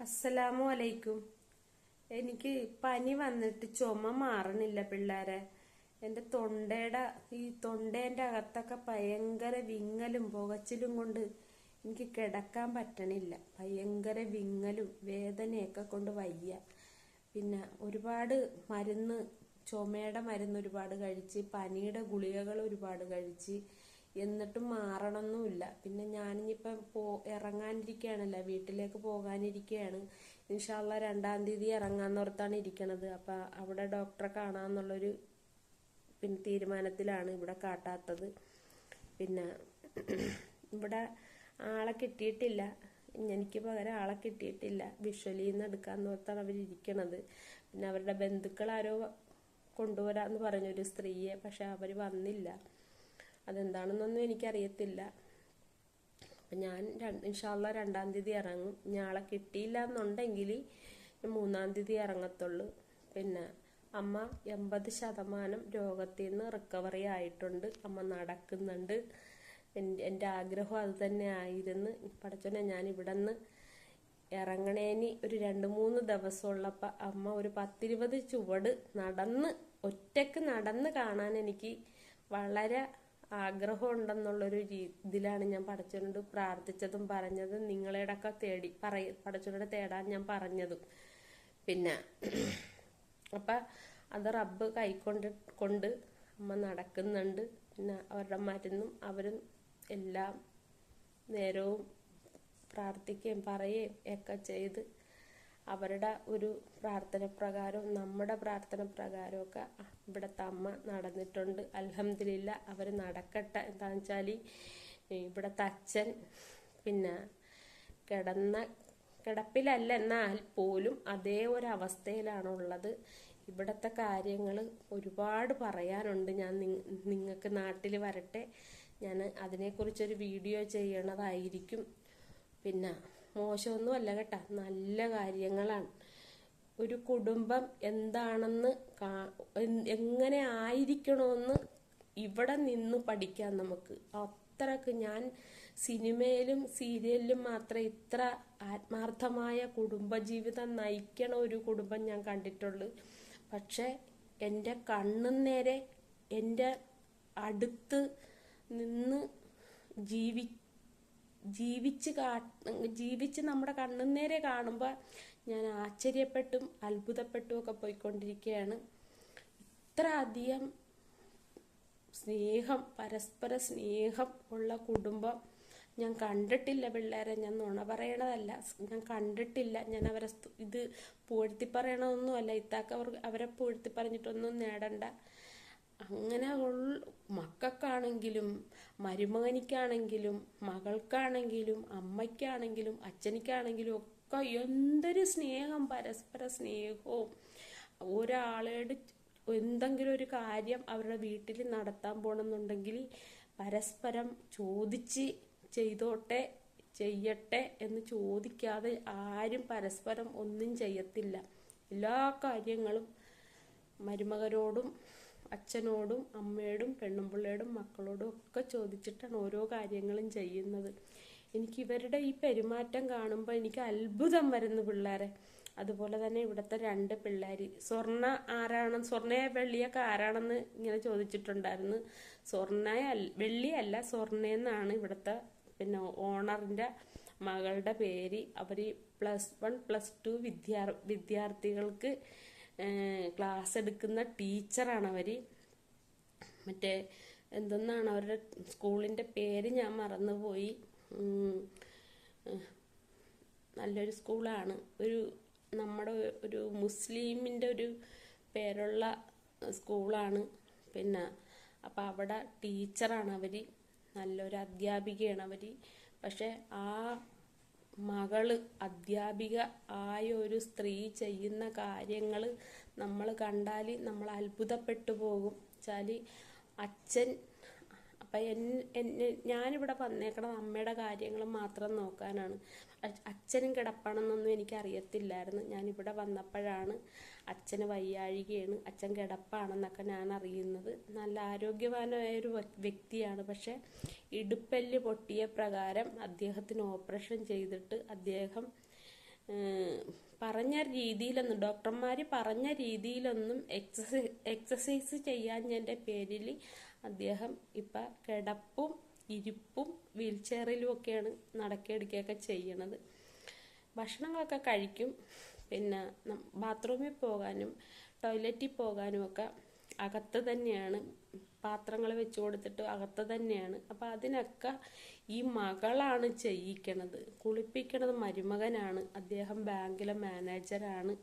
അസ്സലാമു അലൈക്കും. എനിക്ക് പനി വന്നിട്ട് ചുമ മാറണില്ല പിള്ളേരെ. എന്റെ തൊണ്ടയുടെ ഈ തൊണ്ടേന്റെ അകത്തൊക്കെ ഭയങ്കര വിങ്ങലും പുകച്ചിലും കൊണ്ട് എനിക്ക് കിടക്കാൻ പറ്റണില്ല. ഭയങ്കര വിങ്ങലും വേദനയൊക്കെ കൊണ്ട് വയ്യ. പിന്നെ ഒരുപാട് മരുന്ന് ചുമയുടെ മരുന്ന് ഒരുപാട് കഴിച്ച് പനിയുടെ ഗുളികകൾ ഒരുപാട് കഴിച്ച് എന്നിട്ടും മാറണമെന്നുമില്ല പിന്നെ ഞാനിനിപ്പം പോ ഇറങ്ങാനിരിക്കുകയാണല്ലോ. വീട്ടിലേക്ക് പോകാനിരിക്കുകയാണ്. ഇൻഷാല്ല രണ്ടാം തീയതി ഇറങ്ങാന്നോർത്താണ് ഇരിക്കണത്. അപ്പം അവിടെ ഡോക്ടറെ കാണാമെന്നുള്ളൊരു പിന്നെ തീരുമാനത്തിലാണ് ഇവിടെ കാട്ടാത്തത്. പിന്നെ ഇവിടെ ആളെ കിട്ടിയിട്ടില്ല. എനിക്ക് പകരം ആളെ കിട്ടിയിട്ടില്ല. വിഷ്വലിൽ നിന്ന് എടുക്കാൻ ഓർത്താണ് അവരിരിക്കണത്. പിന്നെ അവരുടെ ബന്ധുക്കൾ ആരോ കൊണ്ടുവരാന്ന് പറഞ്ഞൊരു സ്ത്രീയെ പക്ഷെ അവർ വന്നില്ല. അതെന്താണെന്നൊന്നും എനിക്കറിയത്തില്ല. അപ്പം ഞാൻ ഇൻഷാല്ല രണ്ടാം തീയതി ഇറങ്ങും. ഞാളെ കിട്ടിയില്ല എന്നുണ്ടെങ്കിൽ മൂന്നാം തീയതി ഇറങ്ങത്തുള്ളൂ. പിന്നെ അമ്മ എൺപത് ശതമാനം രോഗത്തിൽ നിന്ന് റിക്കവറി ആയിട്ടുണ്ട്. അമ്മ നടക്കുന്നുണ്ട്. എന്റെ ആഗ്രഹം അത് തന്നെ ആയിരുന്നു. പടച്ചോനെ ഞാൻ ഇവിടെ നിന്ന് ഇറങ്ങണേനി ഒരു രണ്ട് മൂന്ന് ദിവസമുള്ളപ്പോൾ അമ്മ ഒരു പത്തിരുപത് ചുവട് നടന്ന് ഒറ്റയ്ക്ക് നടന്ന് കാണാൻ എനിക്ക് വളരെ ആഗ്രഹമുണ്ടെന്നുള്ളൊരു ഇതിലാണ് ഞാൻ പടച്ചോനോട് പ്രാർത്ഥിച്ചതും പറഞ്ഞതും. നിങ്ങളോടൊക്കെ തേടി പറയ പടച്ചോനോട് തേടാൻ ഞാൻ പറഞ്ഞതും. പിന്നെ അപ്പം അത് റബ്ബ് കൈക്കൊണ്ട് കൊണ്ട് അമ്മ നടക്കുന്നുണ്ട്. പിന്നെ അവരുടെ മരുന്നും അവരും എല്ലാം നേരവും പ്രാർത്ഥിക്കുകയും പറയുകയും ഒക്കെ ചെയ്ത് അവരുടെ ഒരു പ്രാർത്ഥന പ്രകാരവും നമ്മുടെ പ്രാർത്ഥന പ്രകാരമൊക്കെ ഇവിടുത്തെ അമ്മ നടന്നിട്ടുണ്ട്. അലഹമില്ല അവർ നടക്കട്ടെ. എന്താണെന്ന് വെച്ചാൽ ഇവിടുത്തെ അച്ഛൻ പിന്നെ കിടന്ന കിടപ്പിലല്ല എന്നാൽ പോലും അതേ ഒരു അവസ്ഥയിലാണുള്ളത് ഇവിടുത്തെ കാര്യങ്ങൾ ഒരുപാട് പറയാനുണ്ട്. ഞാൻ നിങ്ങൾക്ക് നാട്ടിൽ വരട്ടെ. ഞാൻ അതിനെക്കുറിച്ചൊരു വീഡിയോ ചെയ്യണതായിരിക്കും. പിന്നെ മോശമൊന്നുമല്ല കേട്ടോ. നല്ല കാര്യങ്ങളാണ്. ഒരു കുടുംബം എന്താണെന്ന് എങ്ങനെ ആയിരിക്കണമെന്ന് ഇവിടെ നിന്ന് പഠിക്കാം നമുക്ക്. അത്രയ്ക്ക് ഞാൻ സിനിമയിലും സീരിയലിലും മാത്രമേ ഇത്ര ആത്മാർത്ഥമായ കുടുംബജീവിതം നയിക്കണ ഒരു കുടുംബം ഞാൻ കണ്ടിട്ടുള്ളൂ. പക്ഷേ എന്റെ കണ്ണും നേരെ എന്റെ അടുത്ത് നിന്ന് ജീവി ജീവിച്ച് കാ ജീവിച്ച് നമ്മുടെ കണ്ണുനേരെ കാണുമ്പോൾ ഞാൻ ആശ്ചര്യപ്പെട്ടും അത്ഭുതപ്പെട്ടും ഒക്കെ പോയിക്കൊണ്ടിരിക്കുകയാണ് ഇത്ര അധികം സ്നേഹം പരസ്പര സ്നേഹം ഉള്ള കുടുംബം ഞാൻ കണ്ടിട്ടില്ല പിള്ളേരെ. ഞാൻ നുണ പറയണതല്ല. ഞാൻ കണ്ടിട്ടില്ല. ഞാൻ അവരെ ഇത് പൂഴ്ത്തി പറയണതൊന്നുമല്ല ഇത്താക്ക അവർ അവരെ പൂഴ്ത്തി പറഞ്ഞിട്ടൊന്നും നേടണ്ട. അങ്ങനെ മക്കൾക്കാണെങ്കിലും മരുമകനിക്കാണെങ്കിലും മകൾക്കാണെങ്കിലും അമ്മയ്ക്കാണെങ്കിലും അച്ഛനിക്കാണെങ്കിലും ഒക്കെ എന്തൊരു സ്നേഹം പരസ്പര സ്നേഹവും. ഒരാളോട് എന്തെങ്കിലും ഒരു കാര്യം അവരുടെ വീട്ടിൽ നടത്താൻ പോകണമെന്നുണ്ടെങ്കിൽ പരസ്പരം ചോദിച്ച് ചെയ്തോട്ടെ ചെയ്യട്ടെ എന്ന് ചോദിക്കാതെ ആരും പരസ്പരം ഒന്നും ചെയ്യത്തില്ല. എല്ലാ കാര്യങ്ങളും മരുമകനോടും അച്ഛനോടും അമ്മയോടും പെണ്ണുമ്പിള്ളയോടും മക്കളോടും ഒക്കെ ചോദിച്ചിട്ടാണ് ഓരോ കാര്യങ്ങളും ചെയ്യുന്നത്. എനിക്ക് ഇവരുടെ ഈ പെരുമാറ്റം കാണുമ്പോൾ എനിക്ക് അത്ഭുതം വരുന്നു പിള്ളേരെ. അതുപോലെ തന്നെ ഇവിടുത്തെ രണ്ട് പിള്ളേർ സ്വർണ ആരാണ് സ്വർണയെ വെള്ളിയൊക്കെ ആരാണെന്ന് ഇങ്ങനെ ചോദിച്ചിട്ടുണ്ടായിരുന്നു. സ്വർണ വെള്ളിയല്ല സ്വർണയെന്നാണ് ഇവിടുത്തെ പിന്നെ ഓണറിന്റെ മകളുടെ പേര്. അവർ പ്ലസ് വൺ പ്ലസ് ടു വിദ്യാർ വിദ്യാർത്ഥികൾക്ക് ക്ലാസ് എടുക്കുന്ന ടീച്ചറാണ് അവർ മറ്റേ എന്തെന്നാണ് അവരുടെ സ്കൂളിന്റെ പേര് ഞാൻ മറന്നുപോയി. നല്ലൊരു സ്കൂളാണ് ഒരു നമ്മുടെ ഒരു മുസ്ലിമിന്റെ ഒരു പേരുള്ള സ്കൂളാണ് പിന്നെ അപ്പോൾ അവിടെ ടീച്ചറാണ് അവർ നല്ലൊരു അധ്യാപികയാണ് അവർ പക്ഷേ ആ മകൾ അധ്യാപിക ആയ ഒരു സ്ത്രീ ചെയ്യുന്ന കാര്യങ്ങൾ നമ്മൾ കണ്ടാൽ നമ്മൾ അത്ഭുതപ്പെട്ടു പോകും. വെച്ചാൽ അച്ഛൻ അപ്പം എൻ എന്നെ ഞാനിവിടെ വന്നേക്കണത് അമ്മയുടെ കാര്യങ്ങൾ മാത്രം നോക്കാനാണ്. അച്ഛനും കിടപ്പാണെന്നൊന്നും എനിക്ക് അറിയത്തില്ലായിരുന്നു ഞാനിവിടെ വന്നപ്പോഴാണ് അച്ഛന് വയ്യാഴികയാണ്. അച്ഛൻ കിടപ്പാണെന്നൊക്കെ ഞാൻ അറിയുന്നത് നല്ല ആരോഗ്യവാനായ ഒരു വ്യക്തിയാണ്. പക്ഷെ ഇടുപ്പല്ല് പൊട്ടിയ പ്രകാരം അദ്ദേഹത്തിന് ഓപ്പറേഷൻ ചെയ്തിട്ട് അദ്ദേഹം പറഞ്ഞ രീതിയിലൊന്നും ഡോക്ടർമാർ പറഞ്ഞ രീതിയിലൊന്നും എക്സസൈസ് എക്സസൈസ് ചെയ്യാഞ്ഞതിന്റെ പേരിൽ അദ്ദേഹം ഇപ്പം കിടപ്പും ഇരിപ്പും വീൽ ചെയറിലും ഒക്കെയാണ് നടക്കെടുക്കുകയൊക്കെ ചെയ്യണത്. ഭക്ഷണങ്ങളൊക്കെ കഴിക്കും. പിന്നെ ബാത്റൂമിൽ പോകാനും ടോയ്ലറ്റിൽ പോകാനും ഒക്കെ അകത്ത് തന്നെയാണ് പാത്രങ്ങൾ വെച്ച് കൊടുത്തിട്ട് അകത്ത് തന്നെയാണ്. അപ്പം അതിനൊക്കെ ഈ മകളാണ് ചെയ്യിക്കണത്. കുളിപ്പിക്കണത് മരുമകനാണ്. അദ്ദേഹം ബാങ്കിലെ മാനേജറാണ്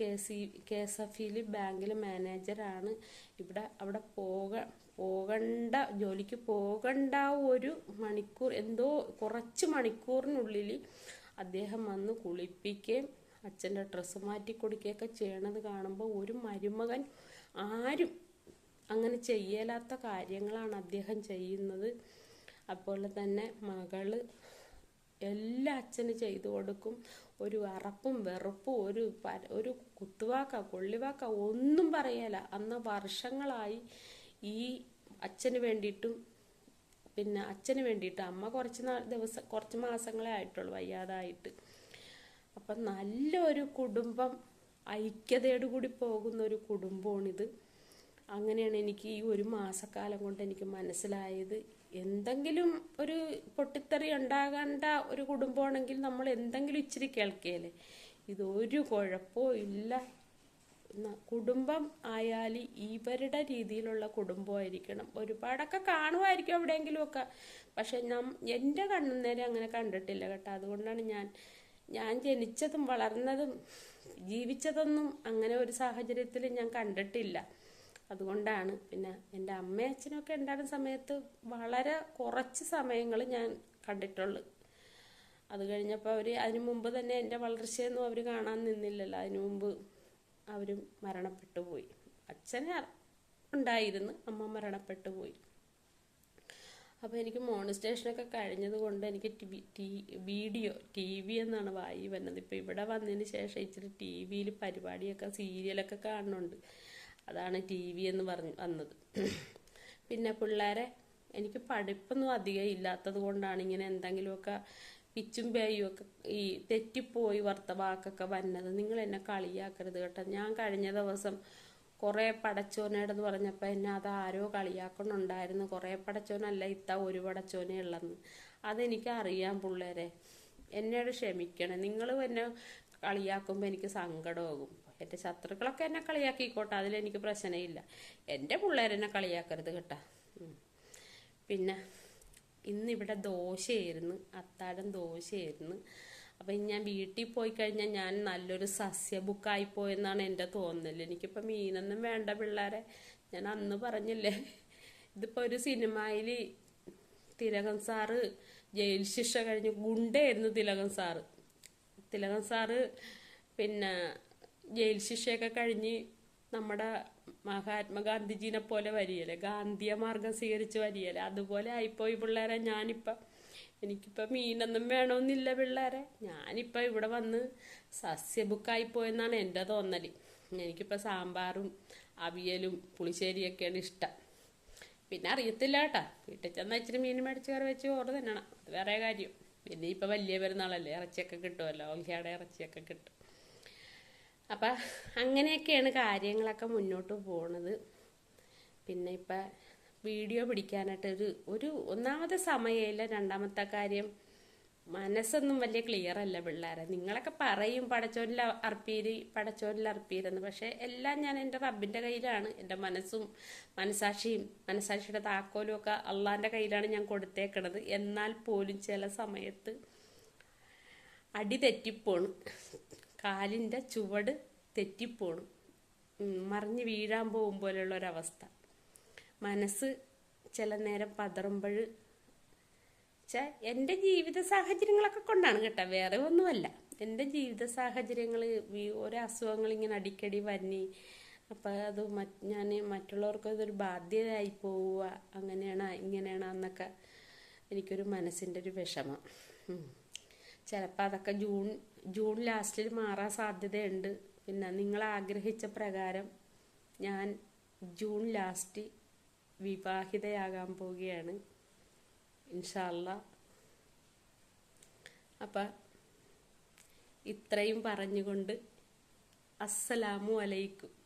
K C K S F ഇയിൽ ബാങ്കിലെ മാനേജറാണ് ഇവിടെ അവിടെ പോക പോകണ്ട ജോലിക്ക് പോകണ്ട ഒരു മണിക്കൂർ എന്തോ കുറച്ച് മണിക്കൂറിനുള്ളിൽ അദ്ദേഹം വന്ന് കുളിപ്പിക്കുകയും അച്ഛന്റെ ഡ്രസ്സ് മാറ്റി കൊടുക്കുകയൊക്കെ ചെയ്യണത് കാണുമ്പോൾ ഒരു മരുമകൻ ആരും അങ്ങനെ ചെയ്യലാത്ത കാര്യങ്ങളാണ് അദ്ദേഹം ചെയ്യുന്നത്. അതുപോലെ തന്നെ മകൾ എല്ലാ അച്ഛന് ചെയ്തു കൊടുക്കും. ഒരു അറപ്പും വെറുപ്പും ഒരു ഒരു കുത്തുവാക്ക കൊള്ളിവാക്ക ഒന്നും പറയല. അന്ന് വർഷങ്ങളായി ഈ അച്ഛന് വേണ്ടിയിട്ടും പിന്നെ അച്ഛന് വേണ്ടിയിട്ട് അമ്മ കുറച്ച് നാൾ ദിവസം കുറച്ച് മാസങ്ങളെ ആയിട്ടുള്ളൂ വയ്യാതായിട്ട്. അപ്പം നല്ലൊരു കുടുംബം ഐക്യതയോടുകൂടി പോകുന്ന ഒരു കുടുംബമാണിത്. അങ്ങനെയാണ് എനിക്ക് ഈ ഒരു മാസക്കാലം കൊണ്ട് എനിക്ക് മനസ്സിലായത്. എന്തെങ്കിലും ഒരു പൊട്ടിത്തെറി ഉണ്ടാകേണ്ട ഒരു കുടുംബമാണെങ്കിൽ നമ്മൾ എന്തെങ്കിലും ഇച്ചിരി കേൾക്കുകയല്ലേ ഇതൊരു കുഴപ്പവും ഇല്ല. കുടുംബം ആയാൽ ഇവരുടെ രീതിയിലുള്ള കുടുംബമായിരിക്കണം. ഒരുപാടൊക്കെ കാണുമായിരിക്കും എവിടെയെങ്കിലും ഒക്കെ പക്ഷെ ഞാൻ എന്റെ കണ്ണുനേരെ അങ്ങനെ കണ്ടിട്ടില്ല കേട്ടോ. അതുകൊണ്ടാണ് ഞാൻ ഞാൻ ജനിച്ചതും വളർന്നതും ജീവിച്ചതൊന്നും അങ്ങനെ ഒരു സാഹചര്യത്തിൽ ഞാൻ കണ്ടിട്ടില്ല. അതുകൊണ്ടാണ്. പിന്നെ എന്റെ അമ്മയും അച്ഛനൊക്കെ സമയത്ത് വളരെ കുറച്ച് സമയങ്ങൾ ഞാൻ കണ്ടിട്ടുള്ളു. അത് കഴിഞ്ഞപ്പോൾ അവർ അതിനു മുമ്പ് തന്നെ എന്റെ വളർച്ചയൊന്നും അവർ കാണാൻ നിന്നില്ലല്ലോ. അതിനു മുമ്പ് അവർ മരണപ്പെട്ടു പോയി. അച്ഛനെ ഉണ്ടായിരുന്നു. അമ്മ മരണപ്പെട്ടു പോയി. അപ്പോൾ എനിക്ക് മോണിസ്റ്റേഷനൊക്കെ കഴിഞ്ഞത് കൊണ്ട് എനിക്ക് ടി വീഡിയോ ടി വി എന്നാണ് വായി വന്നത്. ഇപ്പോൾ ഇവിടെ വന്നതിന് ശേഷം ഇച്ചിരി ടി വിയിൽ പരിപാടിയൊക്കെ സീരിയലൊക്കെ കാണുന്നുണ്ട് അതാണ് ടി വി എന്ന് പറഞ്ഞ് വന്നത്. പിന്നെ പിള്ളേരെ എനിക്ക് പഠിപ്പൊന്നും അധികം ഇല്ലാത്തത് കൊണ്ടാണ് ഇങ്ങനെ എന്തെങ്കിലുമൊക്കെ പിച്ചും പേയും ഒക്കെ ഈ തെറ്റിപ്പോയി വർത്ത വാക്കൊക്കെ വന്നത്. നിങ്ങൾ എന്നെ കളിയാക്കരുത് കേട്ടോ. ഞാൻ കഴിഞ്ഞ ദിവസം കുറേ പടച്ചോനേടെന്ന് പറഞ്ഞപ്പോൾ എന്നെ അത് ആരോ കളിയാക്കണുണ്ടായിരുന്നു കുറേ പടച്ചോനല്ല ഇത്ത ഒരു പടച്ചോനേ ഉള്ളെന്ന്. അതെനിക്ക് അറിയാം പിള്ളേരെ. എന്നോട് ക്ഷമിക്കണം. നിങ്ങൾ എന്നെ കളിയാക്കുമ്പോൾ എനിക്ക് സങ്കടമാകും. എന്റെ ശത്രുക്കളൊക്കെ എന്നെ കളിയാക്കിക്കോട്ടെ അതിലെനിക്ക് പ്രശ്നമില്ല. എന്റെ പിള്ളേരെന്നെ കളിയാക്കരുത് കേട്ടോ. പിന്നെ ഇന്നിവിടെ ദോശയായിരുന്നു അത്താഴം ദോശയായിരുന്നു. അപ്പം ഞാൻ വീട്ടിൽ പോയി കഴിഞ്ഞാൽ ഞാൻ നല്ലൊരു സസ്യബുക്കായി പോയെന്നാണ് എന്റെ തോന്നൽ. എനിക്കിപ്പോൾ മീനൊന്നും വേണ്ട പിള്ളേരെ. ഞാൻ അന്ന് പറഞ്ഞില്ലേ ഇതിപ്പോൾ ഒരു സിനിമയിൽ തിലകൻ സാറ് ജയിൽ ശിക്ഷ കഴിഞ്ഞ് ഗുണ്ടയായിരുന്നു തിലകൻ സാറ്. തിലകൻ സാറ് പിന്നെ ജയിൽ ശിക്ഷയൊക്കെ കഴിഞ്ഞ് നമ്മുടെ മഹാത്മാഗാന്ധിജീനെ പോലെ വരികയല്ലേ. ഗാന്ധിയ മാർഗം സ്വീകരിച്ച് വരികയല്ലേ. അതുപോലെ ആയിപ്പോയി പിള്ളേരെ ഞാനിപ്പം എനിക്കിപ്പോൾ മീനൊന്നും വേണമെന്നില്ല പിള്ളേരെ. ഞാനിപ്പോൾ ഇവിടെ വന്ന് സസ്യബുക്കായി പോയെന്നാണ് എന്റെ തോന്നൽ എനിക്കിപ്പോൾ സാമ്പാറും അവിയലും പുളിശ്ശേരിയൊക്കെയാണ് ഇഷ്ടം. പിന്നെ അറിയത്തില്ല കേട്ടാ. വീട്ടിൽ ചെന്നാൽ ഇച്ചിരി മീൻ മേടിച്ച് കയറി വെച്ച് ഓർഡർ തന്നെയാണ് അത് വേറെ കാര്യം. പിന്നെ ഇപ്പം വലിയ പെരുന്നാളല്ലേ. ഇറച്ചിയൊക്കെ കിട്ടുമല്ലോ. ഓൽഹയുടെ ഇറച്ചിയൊക്കെ കിട്ടും. അപ്പം അങ്ങനെയൊക്കെയാണ് കാര്യങ്ങളൊക്കെ മുന്നോട്ട് പോണത്. പിന്നെ ഇപ്പം വീഡിയോ പിടിക്കാനായിട്ട് ഒരു ഒരു ഒന്നാമത്തെ സമയമില്ല രണ്ടാമത്തെ കാര്യം. മനസ്സൊന്നും വലിയ ക്ലിയർ അല്ല പിള്ളേരെ. നിങ്ങളൊക്കെ പറയും പടച്ചോനിൽ അർപ്പീര് പടച്ചോനിൽ അർപ്പീരെന്ന്. പക്ഷേ എല്ലാം ഞാൻ എന്റെ റബ്ബിന്റെ കയ്യിലാണ്. എന്റെ മനസ്സും മനസാക്ഷിയും മനസാക്ഷിയുടെ താക്കോലും ഒക്കെ അള്ളാന്റെ കയ്യിലാണ് ഞാൻ കൊടുത്തേക്കണത്. എന്നാൽ പോലും ചില സമയത്ത് അടി തെറ്റിപ്പോണ്. കാലിന്റെ ചുവട് തെറ്റിപ്പോണു. മറിഞ്ഞ് വീഴാൻ പോകും പോലെയുള്ള ഒരവസ്ഥ മനസ്സ് ചില നേരം പതറുമ്പോൾ വെച്ചാൽ എന്റെ ജീവിത സാഹചര്യങ്ങളൊക്കെ കൊണ്ടാണ് കേട്ടോ വേറെ ഒന്നുമല്ല. എന്റെ ജീവിത സാഹചര്യങ്ങൾ ഓരോ അസുഖങ്ങൾ ഇങ്ങനെ അടിക്കടി വന്നി അപ്പം അത് ഞാൻ മറ്റുള്ളവർക്ക് അതൊരു ബാധ്യതയായി പോവുക അങ്ങനെയാണ് ഇങ്ങനെയാണ് എന്നൊക്കെ എനിക്കൊരു മനസ്സിന്റെ ഒരു വിഷമം. ചിലപ്പോൾ അതൊക്കെ ജൂൺ ജൂൺ ലാസ്റ്റിൽ മാറാൻ സാധ്യതയുണ്ട്. പിന്നെ നിങ്ങൾ ആഗ്രഹിച്ച പ്രകാരം ഞാൻ ജൂൺ ലാസ്റ്റ് വിവാഹിതയാകാൻ പോവുകയാണ്. ഇൻഷാല്ല അപ്പം ഇത്രയും പറഞ്ഞുകൊണ്ട് അസ്സലാമു അലൈക്കും.